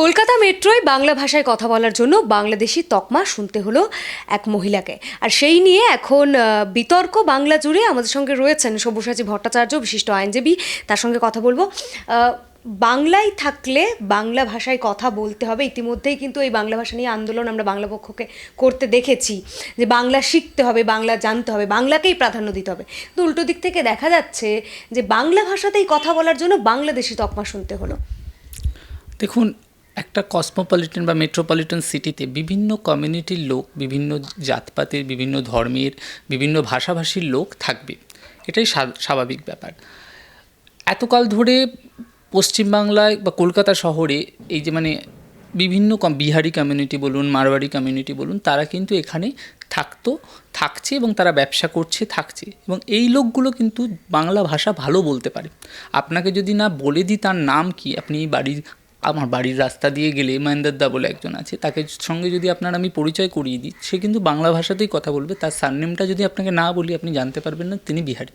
কলকাতা মেট্রোয় বাংলা ভাষায় কথা বলার জন্য বাংলাদেশি তকমা শুনতে হলো এক মহিলাকে। আর সেই নিয়ে এখন বিতর্ক বাংলা জুড়ে আমাদের সঙ্গে রয়েছেন সব্যসাচী ভট্টাচার্য, বিশিষ্ট আইনজীবী। তার সঙ্গে কথা বলব। বাংলায় থাকলে বাংলা ভাষায় কথা বলতে হবে। ইতিমধ্যেই কিন্তু এই বাংলা ভাষা নিয়ে আন্দোলন আমরা বাংলা পক্ষকে করতে দেখেছি। যে বাংলা শিখতে হবে, বাংলা জানতে হবে, বাংলাকেই প্রাধান্য দিতে হবে। কিন্তু উল্টো দিক থেকে দেখা যাচ্ছে যে বাংলা ভাষাতেই কথা বলার জন্য বাংলাদেশি তকমা শুনতে হলো। দেখুন একটা কসমোপলিটন বা মেট্রোপলিটন সিটিতে বিভিন্ন কমিউনিটির লোক, বিভিন্ন জাতপাতের, বিভিন্ন ধর্মের, বিভিন্ন ভাষাভাষীর লোক থাকবে। এটাই স্বা- স্বাভাবিক ব্যাপার। এতকাল ধরে পশ্চিমবাংলায় বা কলকাতা শহরে এই যে মানে বিভিন্ন কম- বিহারি কমিউনিটি বলুন, মারওয়াড়ি কমিউনিটি বলুন, তারা কিন্তু এখানে থাকতো, থাকছে এবং তারা ব্যবসা করছে, থাকছে এবং এই লোকগুলো কিন্তু বাংলা ভাষা ভালো বলতে পারে। আপনাকে যদি না বলে দিই তার নাম কি? আপনি এই বাড়ির আমার বাড়ির রাস্তা দিয়ে গেলে মহেন্দারদা বলে একজন আছে, তাকে সঙ্গে যদি আপনার আমি পরিচয় করিয়ে দিই, সে কিন্তু বাংলা ভাষাতেই কথা বলবে, তার সারনেমটা যদি আপনাকে না বলি আপনি জানতে পারবেন না, তিনি বিহারি।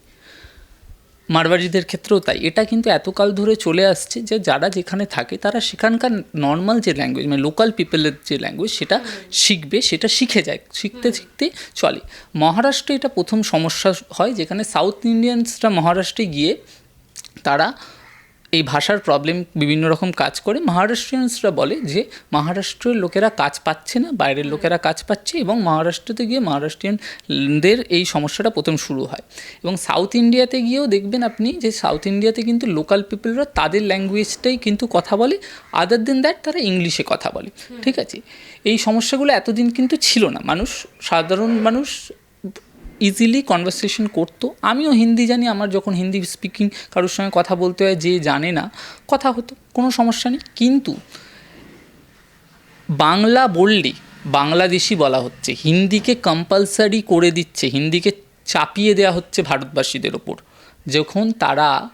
মারবাড়িদের ক্ষেত্রেও তাই, এটা কিন্তু এতকাল ধরে চলে আসছে যে যারা যেখানে থাকে, তারা সেখানকার নর্মাল যে ল্যাঙ্গুয়েজ মানে লোকাল পিপলের যে ল্যাঙ্গুয়েজ সেটা শিখবে, সেটা শিখে যায়, শিখতে শিখতে চলে। মহারাষ্ট্রে এটা প্রথম সমস্যা হয়, যেখানে সাউথ ইন্ডিয়ানসরা মহারাষ্ট্রে গিয়ে তারা এই ভাষার প্রবলেম বিভিন্ন রকম কাজ করে। মহারাষ্ট্রিয়ানসরা বলে যে, মহারাষ্ট্রের লোকেরা কাজ পাচ্ছে না, বাইরের লোকেরা কাজ পাচ্ছে এবং মহারাষ্ট্রতে গিয়ে মহারাষ্ট্রিয়ানদের এই সমস্যাটা প্রথম শুরু হয়। এবং সাউথ ইন্ডিয়াতে গিয়েও দেখবেন আপনি যে সাউথ ইন্ডিয়াতে কিন্তু লোকাল পিপলরা তাদের ল্যাঙ্গুয়েজটাই কিন্তু কথা বলে আদার দেন দ্যাট তারা ইংলিশে কথা বলে। ঠিক আছে? এই সমস্যাগুলো এতদিন কিন্তু ছিল না। মানুষ, সাধারণ মানুষ ইজিলি কনভারসেশন করতো। আমিও হিন্দি জানি, আমার যখন হিন্দি স্পিকিং কারোর সঙ্গে কথা বলতে হয়, যে জানে না, কথা হতো, কোনো সমস্যা নেই। কিন্তু বাংলা বললে, বাংলাদেশি বলা হচ্ছে, হিন্দিকে কম্পালসারি করে দিচ্ছে, হিন্দিকে চাপিয়ে দেওয়া হচ্ছে ভারতবাসীদের ওপর। যখন তারা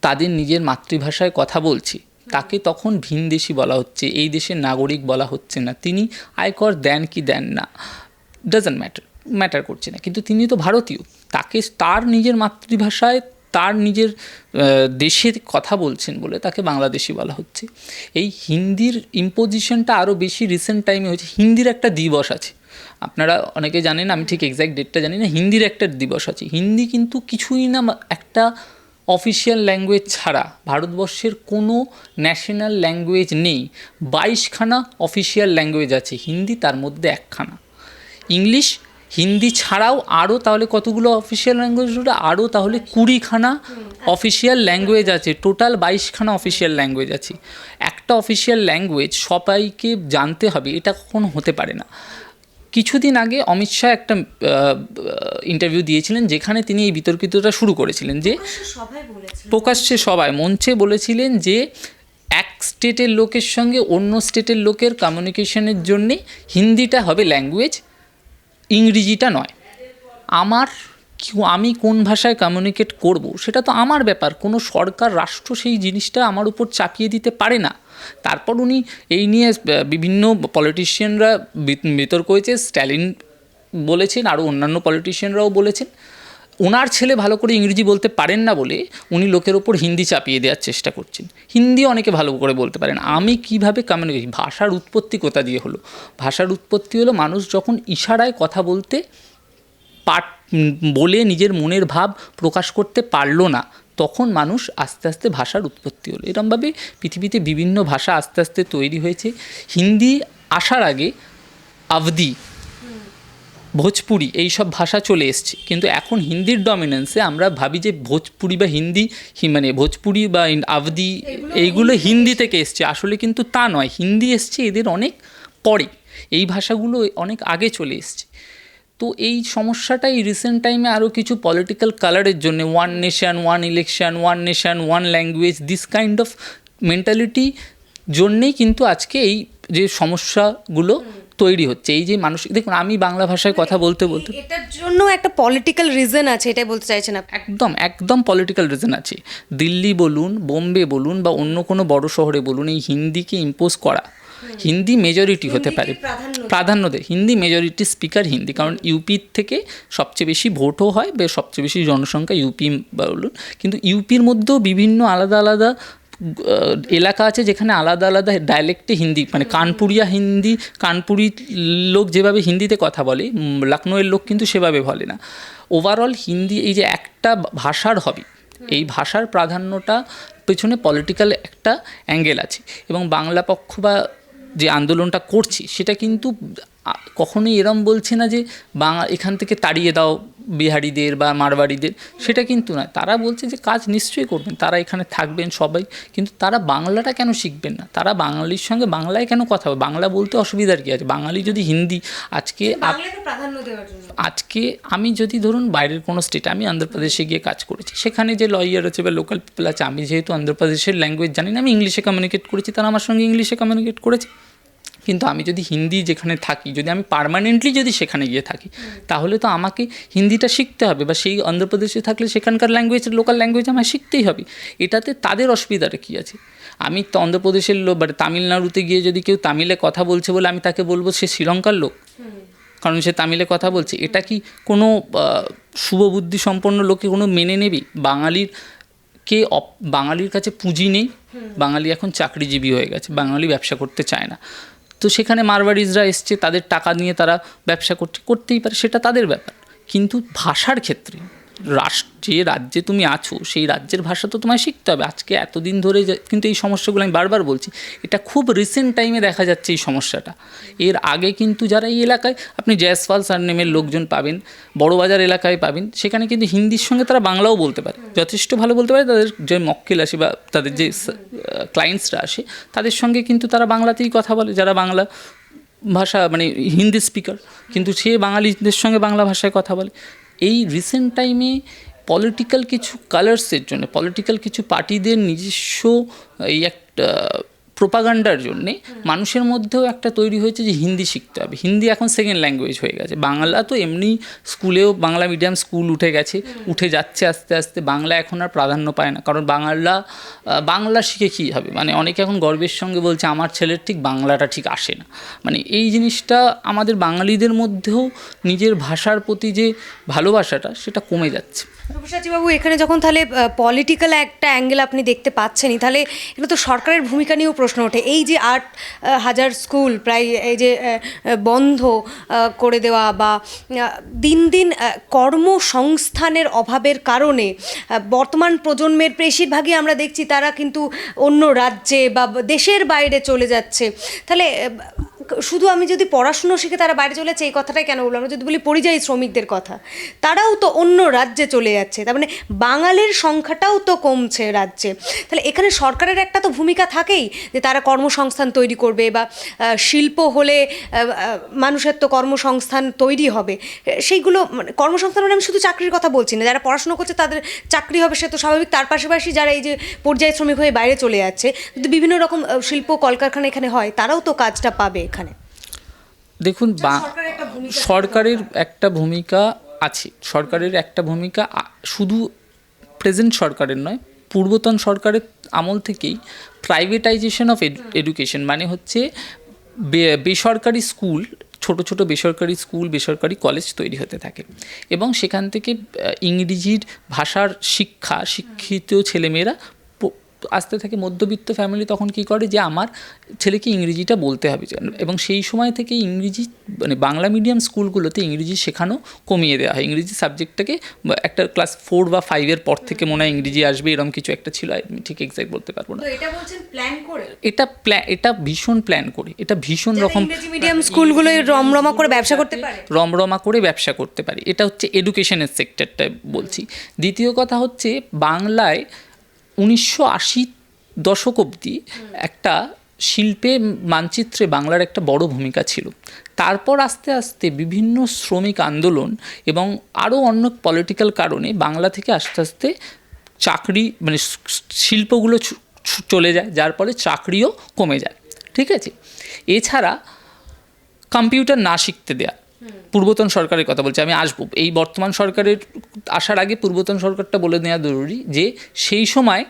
তাদের নিজের মাতৃভাষায় কথা বলছে, তাকে তখন ভিনদেশি বলা হচ্ছে, এই দেশের নাগরিক বলা হচ্ছে না। তিনি আয়কর দেন কি দেন না ডাজন্ট ম্যাটার ম্যাটার করছে না। কিন্তু তিনি তো ভারতীয়। তাকে তার নিজের মাতৃভাষায় তার নিজের দেশের কথা বলছেন বলে তাকে বাংলাদেশি বলা হচ্ছে। এই হিন্দির ইম্পোজিশনটা আরও বেশি রিসেন্ট টাইমে হয়েছে। হিন্দির একটা দিবস আছে। আপনারা অনেকে জানেন, আমি ঠিক এক্স্যাক্ট ডেটটা জানি না, হিন্দির একটা দিবস আছে। হিন্দি কিন্তু কিছুই না একটা অফিসিয়াল ল্যাঙ্গুয়েজ ছাড়া ভারতবর্ষের কোনো ন্যাশনাল ল্যাঙ্গুয়েজ নেই। বাইশখানা অফিসিয়াল ল্যাঙ্গুয়েজ আছে। হিন্দি তার মধ্যে একখানা। ইংলিশ হিন্দি ছাড়াও আরও তাহলে কতগুলো অফিসিয়াল ল্যাঙ্গুয়েজ রয়েছে? আরও তাহলে কুড়িখানা অফিসিয়াল ল্যাঙ্গুয়েজ আছে। টোটাল বাইশখানা অফিসিয়াল ল্যাঙ্গুয়েজ আছে। একটা অফিসিয়াল ল্যাঙ্গুয়েজ সবাইকে জানতে হবে এটা কখনো হতে পারে না। কিছুদিন আগে অমিত শাহ একটা ইন্টারভিউ দিয়েছিলেন যেখানে তিনি এই বিতর্কিতটা শুরু করেছিলেন যে প্রকাশ্যে সবাই মঞ্চে বলেছিলেন যে এক স্টেটের লোকের সঙ্গে অন্য স্টেটের লোকের কমিউনিকেশনের জন্যে হিন্দিটা হবে ল্যাঙ্গুয়েজ ইংরেজিটা নয়। আমার আমি কোন ভাষায় কমিউনিকেট করব সেটা তো আমার ব্যাপার। কোনো সরকার, রাষ্ট্র সেই জিনিসটা আমার উপর চাপিয়ে দিতে পারে না। তারপর উনি এই নিয়ে বিভিন্ন পলিটিশিয়ানরা বিতর্ক হয়েছে। স্ট্যালিন বলেছেন আরও অন্যান্য পলিটিশিয়ানরাও বলেছেন। ওনার ছেলে ভালো করে ইংরেজি বলতে পারেন না বলে উনি লোকের ওপর হিন্দি চাপিয়ে দেওয়ার চেষ্টা করছেন। হিন্দি অনেকে ভালো করে বলতে পারেন। আমি কীভাবে কমিউনিকেশন ভাষার উৎপত্তি কোথা দিয়ে হলো? ভাষার উৎপত্তি হলো মানুষ যখন ইশারায় কথা বলতে পাট বলে নিজের মনের ভাব প্রকাশ করতে পারল না, তখন মানুষ আস্তে আস্তে ভাষার উৎপত্তি হলো। এরমভাবে পৃথিবীতে বিভিন্ন ভাষা আস্তে আস্তে তৈরি হয়েছে। হিন্দি আসার আগে, আবদি ভোজপুরি এই সব ভাষা চলে এসছে। কিন্তু এখন হিন্দির ডমিনেন্সে আমরা ভাবি যে ভোজপুরি বা হিন্দি মানে ভোজপুরি বা আবদি এইগুলো হিন্দি থেকে এসছে। আসলে কিন্তু তা নয় হিন্দি এসছে এদের অনেক পরে। এই ভাষাগুলো অনেক আগে চলে এসছে। তো এই সমস্যাটাই রিসেন্ট টাইমে আরও কিছু পলিটিক্যাল কালারের জন্য one nation one election one nation one language this kind of mentality জন্যেই কিন্তু আজকে এই যে সমস্যাগুলো তৈরি হচ্ছে। এই যে মানুষ দেখুন আমি বাংলা ভাষায় কথা বলতে বলতে এটার জন্য একটা পলিটিক্যাল রিজন আছে এটাই বলতে চাইছেন একদম একদম পলিটিক্যাল রিজন আছে। দিল্লি বলুন বোম্বে বলুন বা অন্য কোনো বড় শহরে বলুন এই হিন্দিকে ইম্পোজ করা। হিন্দি মেজরিটি হতে পারে। প্রাধান্য প্রাধান্য দেয়। হিন্দি মেজরিটি স্পিকার হিন্দি কারণ ইউপির থেকে সবচেয়ে বেশি ভোটও হয় বা সবচেয়ে বেশি জনসংখ্যা ইউপি বলুন। কিন্তু ইউপির মধ্যেও বিভিন্ন আলাদা আলাদা এলাকা আছে যেখানে আলাদা আলাদা ডায়ালেক্টে হিন্দি মানে কানপুরিয়া হিন্দি কানপুরি লোক যেভাবে হিন্দিতে কথা বলে লখনৌয়ের লোক কিন্তু সেভাবে বলে না। ওভারঅল হিন্দি এই যে একটা ভাষার হবি এই ভাষার প্রাধান্যটা পেছনে পলিটিক্যাল একটা অ্যাঙ্গেল আছে এবং বাংলা পক্ষ বা যে আন্দোলনটা করছি সেটা কিন্তু কখনোই এরম বলছে না যে বাংলা এখান থেকে তাড়িয়ে দাও বিহারিদের বা মারবাড়িদের সেটা কিন্তু নয়। তারা বলছে যে কাজ নিশ্চয়ই করবেন তারা এখানে থাকবেন সবাই কিন্তু তারা বাংলাটা কেন শিখবেন না? তারা বাঙালির সঙ্গে বাংলায় কেন কথা হবে বাংলা বলতে অসুবিধার কী আছে? বাঙালি যদি হিন্দি আজকে আজকে আমি যদি ধরুন বাইরের কোনো স্টেটে আমি অন্ধ্রপ্রদেশে গিয়ে কাজ করেছি সেখানে যে লয়ার আছে বা লোকাল পিপল আছে আমি যেহেতু অন্ধ্রপ্রদেশের ল্যাঙ্গুয়েজ জানি না আমি ইংলিশে কমিউনিকেট করেছি তারা আমার সঙ্গে ইংলিশে কমিউনিকেট করেছে। কিন্তু আমি যদি হিন্দি যেখানে থাকি, যদি আমি পার্মানেন্টলি যদি সেখানে গিয়ে থাকি, তাহলে তো আমাকে হিন্দিটা শিখতে হবে বা সেই অন্ধ্রপ্রদেশে থাকলে সেখানকার ল্যাঙ্গুয়েজ লোকাল ল্যাঙ্গুয়েজ আমায় শিখতেই হবে। এটাতে তাদের অসুবিধাটা কী আছে? আমি তো অন্ধ্রপ্রদেশের লোক বা তামিলনাড়ুতে গিয়ে যদি কেউ তামিলে কথা বলছে বলে আমি তাকে বলব, সে শ্রীলঙ্কার লোক। কারণ সে তামিলে কথা বলছে। এটা কি কোনো শুভবুদ্ধি সম্পন্ন লোকে কোনো মেনে নেবে? বাঙালির কে বাঙালির কাছে পুঁজি নেই? বাঙালি এখন চাকরিজীবী হয়ে গেছে। বাঙালি ব্যবসা করতে চায় না। তো সেখানে মারওয়ারিজরা এসছে, তাদের টাকা নিয়ে তারা ব্যবসা করছে, করতেই পারে, সেটা তাদের ব্যাপার। কিন্তু ভাষার ক্ষেত্রে রাষ্ট্র যে রাজ্যে তুমি আছো, সেই রাজ্যের ভাষা তো তোমায় শিখতে হবে। আজকে এতদিন ধরে কিন্তু এই সমস্যাগুলো আমি বারবার বলছি, এটা খুব রিসেন্ট টাইমে দেখা যাচ্ছে এই সমস্যাটা। এর আগে কিন্তু যারা এই এলাকায়, আপনি জয়সওয়াল সারনেমের লোকজন পাবেন, বড়বাজার এলাকায় পাবেন, সেখানে কিন্তু হিন্দির সঙ্গে তারা বাংলাও বলতে পারে। যথেষ্ট ভালো বলতে পারে, তাদের যে মক্কেল আসে বা তাদের যে ক্লায়েন্টসরা আসে, তাদের সঙ্গে কিন্তু তারা বাংলাতেই কথা বলে, যারা বাংলা ভাষা মানে হিন্দি স্পিকার কিন্তু সে বাঙালিদের সঙ্গে বাংলা ভাষায় কথা বলে। এই রিসেন্ট টাইমে পলিটিক্যাল কিছু কালার্সের জন্য পলিটিক্যাল কিছু পার্টিদের নিজস্ব এই একটা প্রোপাগান্ডার জন্যে মানুষের মধ্যেও একটা তৈরি হয়েছে যে হিন্দি শিখতে হবে। হিন্দি এখন সেকেন্ড ল্যাঙ্গুয়েজ হয়ে গেছে। বাংলা তো এমনি স্কুলেও বাংলা মিডিয়াম স্কুল উঠে গেছে উঠে যাচ্ছে আস্তে আস্তে। বাংলা এখন আর প্রাধান্য পায় না। কারণ বাংলা বাংলা শিখে কী হবে? মানে অনেকে এখন গর্বের সঙ্গে বলছে আমার ছেলের ঠিক বাংলাটা ঠিক আসে না। মানে এই জিনিসটা আমাদের বাঙালিদের মধ্যেও নিজের ভাষার প্রতি যে ভালোবাসাটা সেটা কমে যাচ্ছে। বাবু এখানে যখন তাহলে পলিটিক্যাল একটা অ্যাঙ্গেল আপনি দেখতে পাচ্ছেনই, তাহলে এটা তো সরকারের ভূমিকা নিয়েও প্রশ্ন ওঠে। এই যে আট হাজার স্কুল প্রায় এই যে বন্ধ করে দেওয়া বা দিন দিন কর্মসংস্থানের অভাবের কারণে বর্তমান প্রজন্মের বেশিরভাগই আমরা দেখছি তারা কিন্তু অন্য রাজ্যে বা দেশের বাইরে চলে যাচ্ছে। তাহলে শুধু আমি যদি পড়াশুনো শিখে তারা বাইরে চলে যাচ্ছে, এই কথাটাই কেন বলব আমরা যদি বলি পরিযায়ী শ্রমিকদের কথা, তারাও তো অন্য রাজ্যে চলে যাচ্ছে। তার মানে বাঙালির সংখ্যাটাও তো কমছে রাজ্যে। তাহলে এখানে সরকারের একটা তো ভূমিকা থাকেই, যে তারা কর্মসংস্থান তৈরি করবে বা শিল্প হলে মানুষের তো কর্মসংস্থান তৈরি হবে। সেইগুলো মানে কর্মসংস্থান মানে আমি শুধু চাকরির কথা বলছি না। যারা পড়াশুনো করছে তাদের চাকরি হবে, সে তো স্বাভাবিক। তার পাশাপাশি যারা এই যে পর্যায় শ্রমিক হয়ে বাইরে চলে যাচ্ছে বিভিন্ন রকম শিল্প কলকারখানা এখানে হয়, তারাও তো কাজটা পাবে দেখুন বা সরকারের একটা ভূমিকা আছে। সরকারের একটা ভূমিকা শুধু প্রেজেন্ট সরকারের নয় পূর্বতন সরকারের আমল থেকেই প্রাইভেটাইজেশন অফ এডুকেশন মানে হচ্ছে বেসরকারি স্কুল ছোট ছোট বেসরকারি স্কুল বেসরকারি কলেজ তৈরি হতে থাকে। এবং সেখান থেকে ইংরেজির ভাষার শিক্ষা শিক্ষিত ছেলেমেয়েরা আসতে থাকে মধ্যবিত্ত ফ্যামিলি তখন কি করে? যে আমার ছেলেকে ইংরেজিটা বলতে হবে। এবং সেই সময় থেকে ইংরেজি মানে বাংলা মিডিয়াম স্কুলগুলোতে ইংরেজি শেখানো কমিয়ে দেওয়া হয়। ইংরেজি সাবজেক্টটাকে একটা ক্লাস ফোর বা ফাইভের পর থেকে মনে হয় ইংরেজি আসবে এরকম কিছু একটা ছিল। আমি ঠিক এক্সাক্ট বলতে পারব না। এটা বলছেন প্ল্যান করে? এটা প্ল্যান এটা ভীষণ প্ল্যান করে। এটা ভীষণ রকম মিডিয়াম স্কুলগুলো রমরমা করে ব্যবসা করতে পারে? রমরমা করে ব্যবসা করতে পারি। এটা হচ্ছে এডুকেশনের সেক্টরটা বলছি। দ্বিতীয় কথা হচ্ছে বাংলায় উনিশশো আশি দশক অবধি একটা শিল্পে মানচিত্রে বাংলার একটা বড় ভূমিকা ছিল। তারপর আস্তে আস্তে বিভিন্ন শ্রমিক আন্দোলন এবং আরও অন্য পলিটিক্যাল কারণে বাংলা থেকে আস্তে আস্তে চাকরি মানে শিল্পগুলো চলে যায় যার ফলে চাকরিও কমে যায়। ঠিক আছে? এছাড়া কম্পিউটার না শিখতে দেয়া পূর্বতন সরকারের কথা বলছি আমি আসব। এই বর্তমান সরকারের আসার আগে পূর্বতন সরকারটা বলে নেওয়া জরুরি যে সেই সময়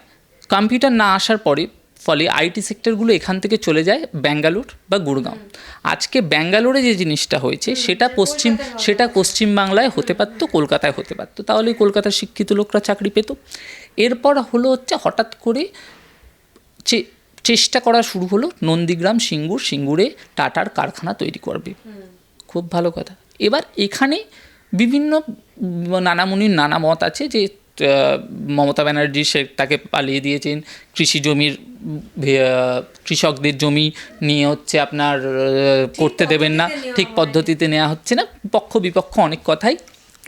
কম্পিউটার না আসার পরে ফলে আইটি সেক্টরগুলো এখান থেকে চলে যায় ব্যাঙ্গালোর বা গুড়গাঁও আজকে ব্যাঙ্গালোরে যে জিনিসটা হয়েছে সেটা পশ্চিম সেটা পশ্চিম বাংলায় হতে পারতো কলকাতায় হতে পারতো। তাহলে কলকাতার শিক্ষিত লোকরা চাকরি পেত। এরপর হলো হচ্ছে হঠাৎ করে চে- চেষ্টা করা শুরু হলো নন্দীগ্রাম সিঙ্গুর সিঙ্গুরে টাটার কারখানা তৈরি করবে। খুব ভালো কথা। এবার এখানে বিভিন্ন নানামুনির নানা মত আছে যে মমতা ব্যানার্জি সে তাকে পালিয়ে দিয়েছেন। কৃষি জমির কৃষকদের জমি নিয়ে হচ্ছে আপনার করতে দেবেন না। ঠিক পদ্ধতিতে নেওয়া হচ্ছে না। পক্ষ বিপক্ষ অনেক কথাই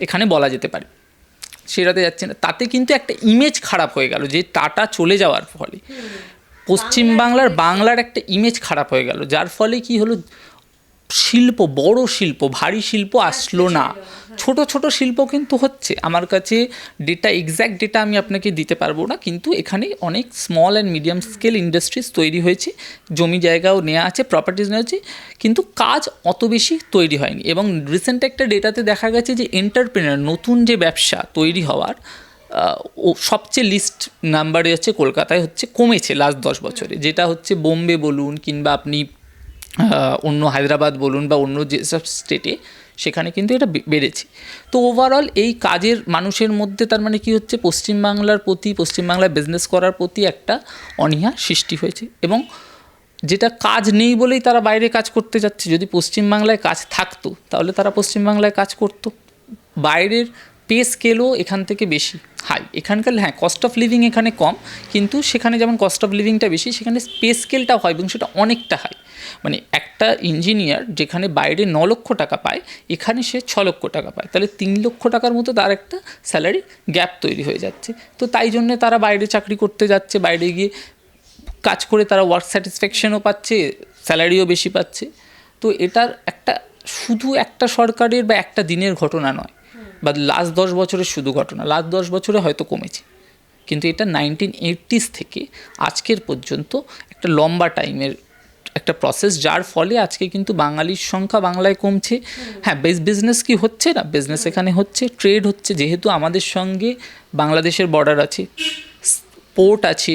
এখানে বলা যেতে পারে। সেটাতে যাচ্ছে না। তাতে কিন্তু একটা ইমেজ খারাপ হয়ে গেল যে টাটা চলে যাওয়ার ফলে। পশ্চিমবাংলার বাংলার একটা ইমেজ খারাপ হয়ে গেল। যার ফলে কি হলো? শিল্প বড় শিল্প ভারী শিল্প আসলো না। ছোট ছোট শিল্প কিন্তু হচ্ছে। আমার কাছে ডেটা এক্স্যাক্ট ডেটা আমি আপনাকে দিতে পারব না কিন্তু এখানে অনেক small and medium scale industries তৈরি হয়েছে। জমি জায়গাও নেওয়া আছে প্রপার্টিজ নেওয়া আছে কিন্তু কাজ অত বেশি তৈরি হয়নি। এবং রিসেন্ট একটা ডেটাতে দেখা গেছে যে এন্টারপ্রেনার নতুন যে ব্যবসা তৈরি হওয়ার ও সবচেয়ে লিস্ট নাম্বারে হচ্ছে কলকাতায় হচ্ছে কমেছে লাস্ট দশ বছরে। যেটা হচ্ছে বোম্বে বলুন কিংবা আপনি অন্য হায়দ্রাবাদ বলুন বা অন্য যেসব স্টেটে সেখানে কিন্তু এটা বেড়েছে। তো ওভারঅল এই কাজের মানুষের মধ্যে তার মানে কি হচ্ছে? পশ্চিমবাংলার প্রতি, পশ্চিমবাংলায় বিজনেস করার প্রতি একটা অনীহা সৃষ্টি হয়েছে এবং যেটা কাজ নেই বলেই তারা বাইরে কাজ করতে যাচ্ছে। যদি পশ্চিমবাংলায় কাজ থাকতো, তাহলে তারা পশ্চিমবাংলায় কাজ করতো। বাইরের পে স্কেলও এখান থেকে বেশি হাই এখানকার হ্যাঁ কস্ট অফ লিভিং এখানে কম, কিন্তু সেখানে যেমন কস্ট অফ লিভিংটা বেশি, সেখানে পে স্কেলটাও হয় এবং সেটা অনেকটা হাই মানে একটা ইঞ্জিনিয়ার যেখানে বাইরে ন লক্ষ টাকা পায়, এখানে সে ছ লক্ষ টাকা পায়। তাহলে তিন লক্ষ টাকার মতো তার একটা স্যালারি গ্যাপ তৈরি হয়ে যাচ্ছে। তো তাই জন্যে তারা বাইরে চাকরি করতে যাচ্ছে, বাইরে গিয়ে কাজ করে তারা ওয়ার্ক স্যাটিসফ্যাকশনও পাচ্ছে স্যালারিও বেশি পাচ্ছে। তো এটার একটা, শুধু একটা সরকারের বা একটা দিনের ঘটনা নয়, বা লাস্ট দশ বছরের শুধু ঘটনা। লাস্ট দশ বছরে হয়তো কমেছে। কিন্তু এটা নাইনটিন এইটিস থেকে আজকের পর্যন্ত একটা লম্বা টাইমের একটা প্রসেস যার ফলে আজকে কিন্তু বাঙালির সংখ্যা বাংলায় কমছে। হ্যাঁ বেস বিজনেস কি হচ্ছে না? বিজনেস এখানে হচ্ছে ট্রেড হচ্ছে যেহেতু আমাদের সঙ্গে বাংলাদেশের বর্ডার আছে পোর্ট আছে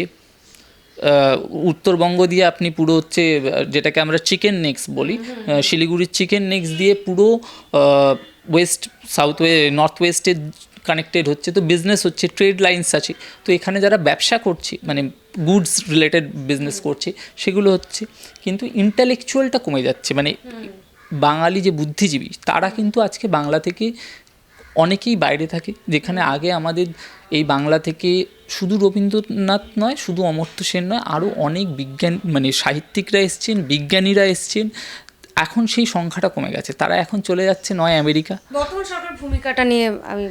উত্তরবঙ্গ দিয়ে আপনি পুরো হচ্ছে যেটাকে আমরা চিকেন নেক্স বলি শিলিগুড়ির চিকেন নেক্স দিয়ে পুরো ওয়েস্ট সাউথ ওয়ে নর্থ ওয়েস্টে কানেক্টেড হচ্ছে তো বিজনেস হচ্ছে ট্রেড লাইন্স আছে। তো এখানে যারা ব্যবসা করছে মানে গুডস রিলেটেড বিজনেস করছে সেগুলো হচ্ছে কিন্তু ইন্টালেকচুয়ালটা কমে যাচ্ছে। মানে বাঙালি যে বুদ্ধিজীবী তারা কিন্তু আজকে বাংলা থেকে অনেকেই বাইরে থাকে। যেখানে আগে আমাদের এই বাংলা থেকে শুধু রবীন্দ্রনাথ নয় শুধু অমর্ত্য সেন নয় আরও অনেক বিজ্ঞান মানে সাহিত্যিকরা এসছেন বিজ্ঞানীরা এসছেন। এখন সেই সংখ্যাটা কমে গেছে। তারা এখন চলে যাচ্ছে নয় আমেরিকা। বর্তমান সরকার ভূমিকাটা নিয়ে আমি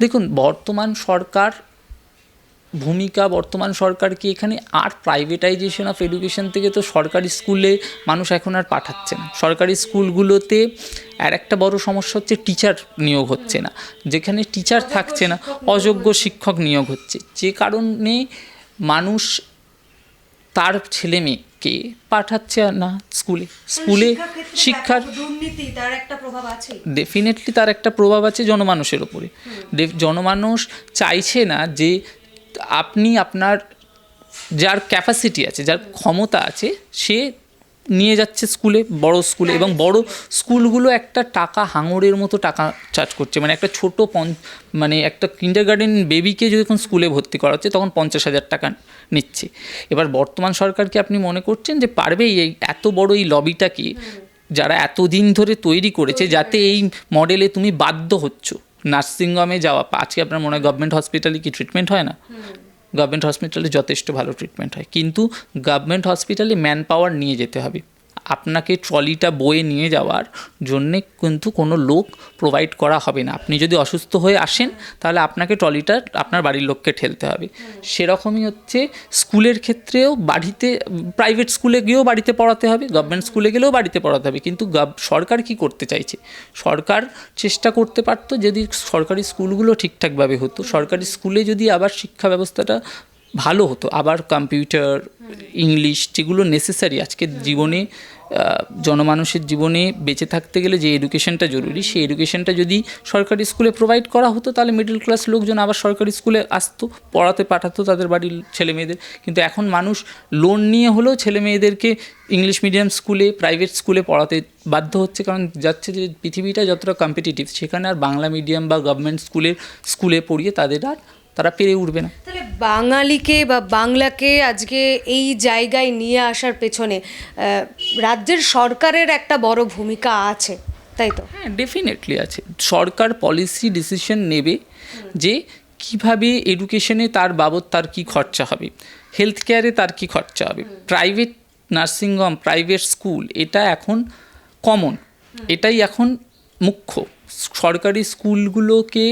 দেখুন বর্তমান সরকার ভূমিকা বর্তমান সরকার কি এখানে আর প্রাইভেটাইজেশন অফ এডুকেশন থেকে তো সরকারি স্কুলে মানুষ এখন আর পাঠাচ্ছে না। সরকারি স্কুলগুলোতে আর একটা বড় সমস্যা হচ্ছে টিচার নিয়োগ হচ্ছে না। যেখানে টিচার থাকছে না অযোগ্য শিক্ষক নিয়োগ হচ্ছে। যে কারণে মানুষ তার ছেলে মেয়েকে পাঠাচ্ছে না স্কুলে? স্কুলে শিক্ষার দুর্নীতি তার একটা প্রভাব আছে। ডেফিনেটলি তার একটা প্রভাব আছে জনমানুষের ওপরে জনমানুষ চাইছে না যে আপনি আপনার যার ক্যাপাসিটি আছে যার ক্ষমতা আছে সে নিয়ে যাচ্ছে স্কুলে বড় স্কুলে এবং বড় স্কুলগুলো একটা টাকা হাঙরের মতো টাকা চার্জ করছে। মানে একটা ছোট পন মানে একটা কিন্ডার গার্ডেন বেবিকে যখন স্কুলে ভর্তি করা হচ্ছে তখন পঞ্চাশ হাজার টাকা নিচ্ছে। এবার বর্তমান সরকারকে আপনি মনে করছেন যে পারবে এই এত বড় এই লবিটাকে যারা এতদিন ধরে তৈরি করেছে যাতে এই মডেলে তুমি বাধ্য হচ্ছ। নার্সিংহোমে যাওয়া আজকে আপনার মনে হয় গভর্নমেন্ট হসপিটালে কি ট্রিটমেন্ট হয় না? গভর্নমেন্ট হসপিটালে যথেষ্ট ভালো ট্রিটমেন্ট হয়। কিন্তু গভর্নমেন্ট হসপিটালে ম্যান পাওয়ার নিয়ে যেতে হবে। আপনাকে ট্রলিটা বয়ে নিয়ে যাওয়ার জন্যে কিন্তু কোনো লোক প্রোভাইড করা হবে না। আপনি যদি অসুস্থ হয়ে আসেন, তাহলে আপনাকে ট্রলিটা আপনার বাড়ির লোককে ঠেলতে হবে। সেরকমই হচ্ছে স্কুলের ক্ষেত্রেও বাড়িতে প্রাইভেট স্কুলে গিয়েও বাড়িতে পড়াতে হবে গভর্নমেন্ট স্কুলে গেলেও বাড়িতে পড়াতে হবে। কিন্তু সরকার কি করতে চাইছে? সরকার চেষ্টা করতে পারতো যদি সরকারি স্কুলগুলো ঠিকঠাকভাবে হতো। সরকারি স্কুলে যদি আবার শিক্ষা ব্যবস্থাটা ভালো হতো, আবার কম্পিউটার ইংলিশ যেগুলো নেসেসারি আজকের জীবনে জনমানুষের জীবনে বেঁচে থাকতে গেলে যে এডুকেশনটা জরুরি, সেই এডুকেশনটা যদি সরকারি স্কুলে প্রোভাইড করা হতো, তাহলে মিডল ক্লাস লোকজন আবার সরকারি স্কুলে আসতো, পড়াতে পাঠাতো তাদের বাড়ির ছেলে মেয়েদের। কিন্তু এখন মানুষ লোন নিয়ে হলেও ছেলে মেয়েদেরকে ইংলিশ মিডিয়াম স্কুলে প্রাইভেট স্কুলে পড়াতে বাধ্য হচ্ছে। কারণ যাচ্ছে যে পৃথিবীটা যতটা কম্পিটিটিভ সেখানে আর বাংলা মিডিয়াম বা গভর্নমেন্ট স্কুলের স্কুলে পড়িয়ে তাদের আর তারা পেরে উঠবে না। তাহলে বাঙালিকে বা বাংলাকে আজকে এই জায়গায় নিয়ে আসার পেছনে রাজ্যের সরকারের একটা বড় ভূমিকা আছে তাই তো? হ্যাঁ ডেফিনেটলি আছে। সরকার পলিসি ডিসিশন নেবে যে কীভাবে এডুকেশনে তার বাবদ তার কি খরচা হবে হেলথ কেয়ারে তার কি খরচা হবে। প্রাইভেট নার্সিংহোম প্রাইভেট স্কুল এটা এখন কমন এটাই এখন মুখ্য। সরকারি স্কুলগুলোকে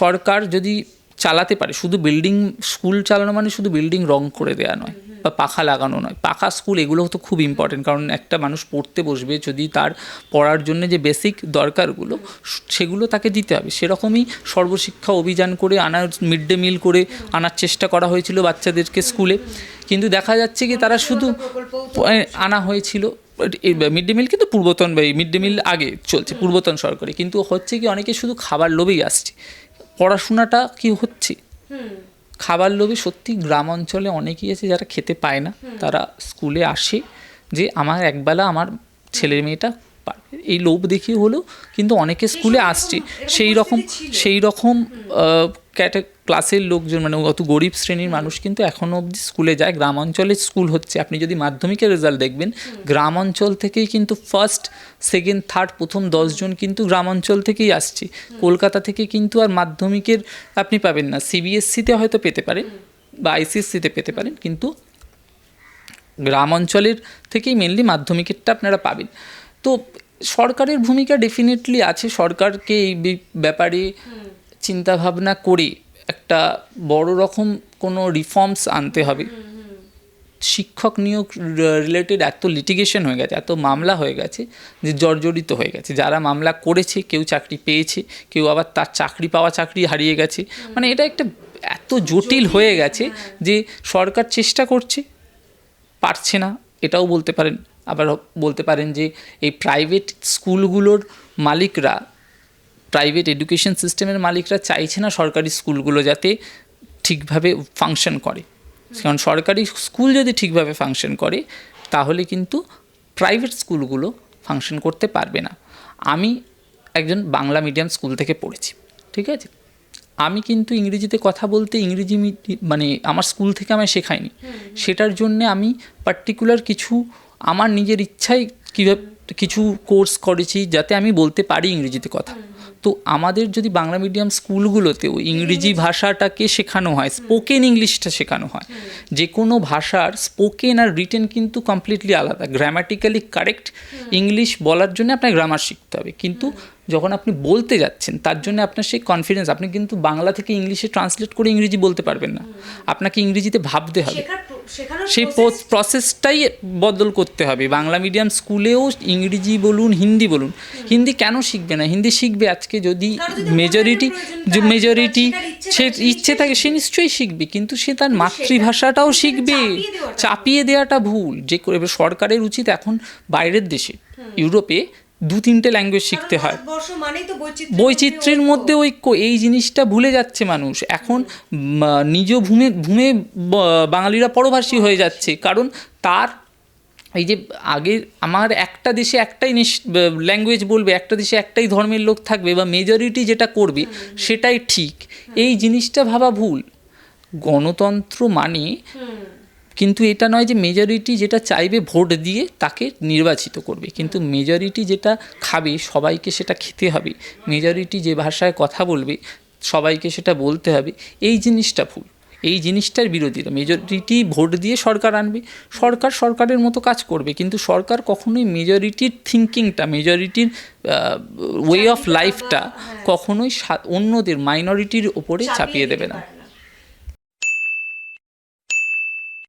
সরকার যদি চালাতে পারে। শুধু বিল্ডিং স্কুল চালানো মানে শুধু বিল্ডিং রং করে দেওয়া নয় বা পাখা লাগানো নয়। পাখা স্কুল এগুলো তো খুব ইম্পর্টেন্ট কারণ একটা মানুষ পড়তে বসবে যদি তার পড়ার জন্য যে বেসিক দরকারগুলো, সেগুলো তাকে দিতে হবে। সেরকমই সর্বশিক্ষা অভিযান করে আনার মিড ডে মিল করে আনার চেষ্টা করা হয়েছিল বাচ্চাদেরকে স্কুলে কিন্তু দেখা যাচ্ছে কি তারা শুধু আনা হয়েছিল। মিড ডে মিল কিন্তু পূর্বতন মিড ডে মিল আগে চলছে, পূর্বতন সরকারি। কিন্তু হচ্ছে কি অনেকে শুধু খাবার লোভেই আসছে। পড়াশোনাটা কি হচ্ছে? খাবার লোভে সত্যি গ্রাম অঞ্চলে অনেকেই আছে যারা খেতে পায় না। তারা স্কুলে আসে যে আমার একবেলা আমার ছেলে মেয়েটা এই লোভ দেখিয়ে হলেও কিন্তু অনেকে স্কুলে আসছে। সেই রকম সেই রকম ক্যাটা ক্লাসের লোকজন মানে অত গরিব শ্রেণির মানুষ কিন্তু এখনও অবধি স্কুলে যায়। গ্রাম অঞ্চলে স্কুল হচ্ছে। আপনি যদি মাধ্যমিকের রেজাল্ট দেখবেন গ্রাম অঞ্চল থেকেই কিন্তু ফার্স্ট সেকেন্ড থার্ড প্রথম দশজন কিন্তু গ্রাম অঞ্চল থেকেই আসছে। কলকাতা থেকে কিন্তু আর মাধ্যমিকের আপনি পাবেন না। সিবিএসসিতে হয়তো পেতে পারেন বা আইসিএসসিতে পেতে পারেন। কিন্তু গ্রাম অঞ্চলের থেকেই মেনলি মাধ্যমিকেরটা আপনারা পাবেন। তো সরকারের ভূমিকা ডেফিনেটলি আছে। সরকারকে এই ব্যাপারে চিন্তাভাবনা করে একটা বড় রকম কোনো রিফর্মস আনতে হবে। শিক্ষক নিয়োগ রিলেটেড এত লিটিগেশন হয়ে গেছে এত মামলা হয়ে গেছে যে জর্জরিত হয়ে গেছে। যারা মামলা করেছে কেউ চাকরি পেয়েছে কেউ আবার তার চাকরি পাওয়া চাকরি হারিয়ে গেছে। মানে এটা একটা এত জটিল হয়ে গেছে যে সরকার চেষ্টা করছে পারছে না এটাও বলতে পারেন। আবার বলতে পারেন যে এই প্রাইভেট স্কুলগুলোর মালিকরা প্রাইভেট এডুকেশন সিস্টেমের মালিকরা চাইছে না সরকারি স্কুলগুলো যাতে ঠিকভাবে ফাংশন করে। কারণ সরকারি স্কুল যদি ঠিকভাবে ফাংশন করে তাহলে কিন্তু প্রাইভেট স্কুলগুলো ফাংশন করতে পারবে না। আমি একজন বাংলা মিডিয়াম স্কুল থেকে পড়েছি ঠিক আছে? আমি কিন্তু ইংরেজিতে কথা বলতে ইংরেজি মানে আমার স্কুল থেকে আমায় শেখায়নি। সেটার জন্যে আমি পার্টিকুলার কিছু আমার নিজের ইচ্ছাই কীভাবে কিছু কোর্স করেছি যাতে আমি বলতে পারি ইংরেজিতে কথা। তো আমাদের যদি বাংলা মিডিয়াম স্কুলগুলোতেও ইংরেজি ভাষাটাকে শেখানো হয় স্পোকেন ইংলিশটা শেখানো হয় যে কোনো ভাষার স্পোকেন আর রিটেন কিন্তু কমপ্লিটলি আলাদা। গ্রামাটিক্যালি কারেক্ট ইংলিশ বলার জন্য আপনার গ্রামার শিখতে হবে। কিন্তু যখন আপনি বলতে যাচ্ছেন তার জন্য আপনার সেই কনফিডেন্স আপনি কিন্তু বাংলা থেকে ইংলিশে ট্রান্সলেট করে ইংরেজি বলতে পারবেন না। আপনাকে ইংরেজিতে ভাবতে হবে। সেই প্রসেসটাই বদল করতে হবে। বাংলা মিডিয়াম স্কুলেও ইংরেজি বলুন হিন্দি বলুন। হিন্দি কেন শিখবে না? হিন্দি শিখবে আজকে যদি মেজরিটি মেজরিটি সে ইচ্ছে থাকে সে নিশ্চয়ই শিখবে। কিন্তু সে তার মাতৃভাষাটাও শিখবে। চাপিয়ে দেওয়াটা ভুল। যে করে এবার সরকারের উচিত এখন বাইরের দেশে ইউরোপে দু তিনটে ল্যাঙ্গুয়েজ শিখতে হয়। বৈচিত্র্যের মধ্যে ঐক্য এই জিনিসটা ভুলে যাচ্ছে মানুষ। এখন নিজ ভূমে ভূমে বাঙালিরা পরভাষী হয়ে যাচ্ছে। কারণ তার এই যে আগে আমার একটা দেশে একটাই ল্যাঙ্গুয়েজ বলবে একটা দেশে একটাই ধর্মের লোক থাকবে বা মেজরিটি যেটা করবে সেটাই ঠিক। এই জিনিসটা ভাবা ভুল। গণতন্ত্র মানে কিন্তু এটা নয় যে মেজরিটি যেটা চাইবে ভোট দিয়ে তাকে নির্বাচিত করবে। কিন্তু মেজরিটি যেটা খাবে সবাইকে সেটা খেতে হবে। মেজরিটি যে ভাষায় কথা বলবে সবাইকে সেটা বলতে হবে। এই জিনিসটা ভুল। এই জিনিসটার বিরোধীরা মেজরিটি ভোট দিয়ে সরকার আনবে। সরকার সরকারের মতো কাজ করবে। কিন্তু সরকার কখনোই মেজরিটির থিঙ্কিংটা মেজরিটির ওয়ে অফ লাইফটা কখনোই সা- অন্যদের মাইনরিটির ওপরে চাপিয়ে দেবে না।